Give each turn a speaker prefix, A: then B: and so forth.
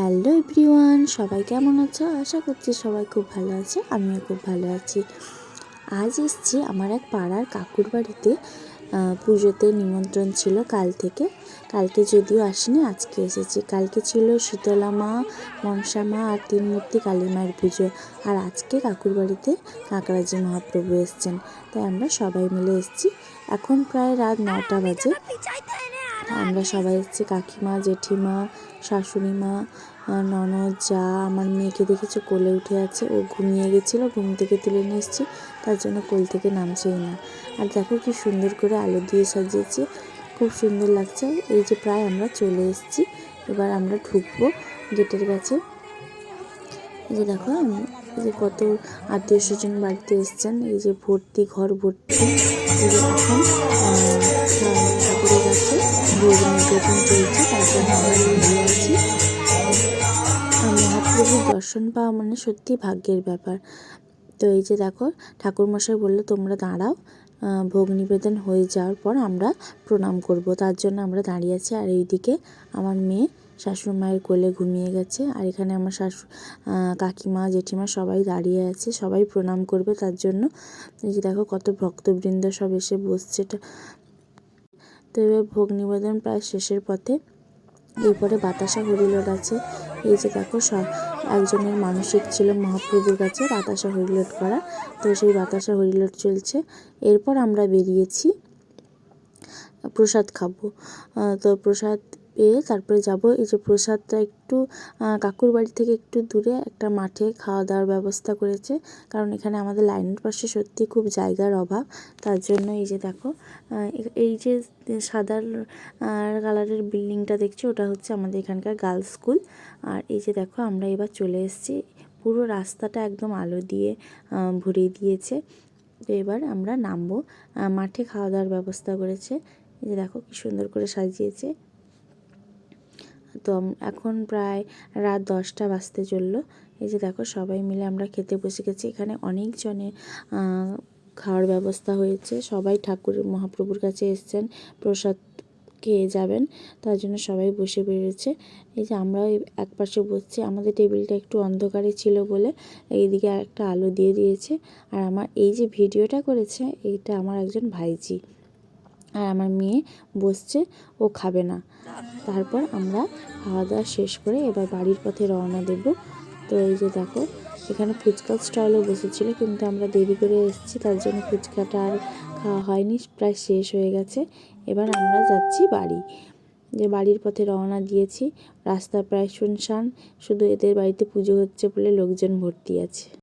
A: Hello everyone, সবাই কেমন আছো? আশা করছি সবাই খুব ভালো আছে, আমিও খুব ভালো আছি। আজ এসছি আমার এক পাড়ার কাকুর বাড়িতে। পুজোতে নিমন্ত্রণ ছিল কাল থেকে। কালকে যদিও আসিনি, আজকে এসেছি। কালকে ছিল শীতলা মা, মনসা মা আর তিন মূর্তি কালী মায়ের পুজো। আর আজকে কাকুর বাড়িতে কাকরাজি মহাপ্রভু এসছেন। তাই আমরা সবাই মিলে এসেছি। এখন প্রায় রাত নটা বাজে। আমরা সবাই এসেছি কাকিমা, জেঠিমা শাশুড়ি মা ননদ, যা আমার মেয়েকে দেখেছ কোলে উঠে আছে, ও ঘুমিয়ে গেছিল, ঘুম থেকে তুলে নিয়ে এসেছি, তার জন্য কোল থেকে নামছেই না। আর দেখো কি সুন্দর করে আলো দিয়ে সাজিয়েছে, খুব সুন্দর লাগছে। এই যে প্রায় আমরা চলে এসেছি, এবার আমরা ঢুকবো গেটের কাছে। এই যে দেখো যে কত আত্মীয় স্বজন বাড়িতে এসছেন, এই যে ভর্তি ঘর ভর্তি এখন ঠাকুরের কাছে চলছে তার জন্য আমরা দাঁড়িয়ে আছি মহাপ্রভুর দর্শন পাওয়া মানে সত্যি ভাগ্যের ব্যাপার। তো এই যে দেখো, ঠাকুরমশাই বলল, তোমরা দাঁড়াও ভোগ নিবেদন হয়ে যাওয়ার পর আমরা প্রণাম করব। তার জন্য আমরা দাঁড়িয়ে আছি। আর এইদিকে আমার মেয়ে শাশুড়ি মায়ের কোলে ঘুমিয়ে গেছে। আর এখানে আমার শাশু কাকিমা, জেঠিমা সবাই দাঁড়িয়ে আছে, সবাই প্রণাম করবে তার জন্য। এই যে দেখো কত ভক্তবৃন্দ সব এসে বসছে। তো এবার ভোগ নিবেদন প্রায় শেষের পথে। এরপরে বাতাসা হরিলট আছে এই যে দেখো সব একজনের মানসিক ছিল মহাপ্রভুর কাছে, বাতাসা হরিলট করা। তো সেই বাতাসা হরিলট চলছে। এরপর আমরা বেরিয়েছি, প্রসাদ খাব। তো প্রসাদ পেয়ে তারপরে যাব এই যে প্রসাদটা একটু কাকুর বাড়ি থেকে একটু দূরে একটা মাঠে খাওয়া দাওয়ার ব্যবস্থা করেছে। কারণ এখানে আমাদের লাইনের পাশে সত্যি খুব জায়গার অভাব। তার জন্য এই যে দেখো এই যে সাদা কালারের বিল্ডিংটা দেখছি, ওটা হচ্ছে আমাদের এখানকার গার্লস স্কুল। আর এই যে দেখো, আমরা এবার চলে এসেছি। পুরো রাস্তাটা একদম আলো দিয়ে ভরিয়ে দিয়েছে। তো এবার আমরা নামবো। মাঠে খাওয়া দাওয়ার ব্যবস্থা করেছে। এই যে দেখো, কি সুন্দর করে সাজিয়েছে। তো এখন প্রায় রাত দশটা বাজতে চলল। এই যে দেখো, সবাই মিলে আমরা খেতে বসে গেছি। এখানে অনেকজনে খাওয়ার ব্যবস্থা হয়েছে। সবাই ঠাকুরের মহাপ্রভুর কাছে এসছেন, প্রসাদ খেয়ে যাবেন। তার জন্য সবাই বসে বেরিয়েছে এই যে আমরা এক পাশে বসছি। আমাদের টেবিলটা একটু অন্ধকারে ছিল বলে এইদিকে একটা আলো দিয়ে দিয়েছে। আর আমার এই যে ভিডিওটা করেছে, এইটা আমার একজন ভাইজি। আর আমার মেয়ে বসছে, ও খাবে না। তারপর আমরা খাওয়া দাওয়া শেষ করে এবার বাড়ির পথে রওনা দেব। তো এই যে দেখো, এখানে ফুচকা স্টলও বসেছিল, কিন্তু আমরা দেরি করে এসেছি, তার জন্য ফুচকাটা আর খাওয়া হয়নি, প্রায় শেষ হয়ে গেছে। এবার আমরা যাচ্ছি বাড়ি। যে বাড়ির পথে রওনা দিয়েছি, রাস্তা প্রায় শুনশান, শুধু এদের বাড়িতে পুজো হচ্ছে বলে লোকজন ভর্তি আছে।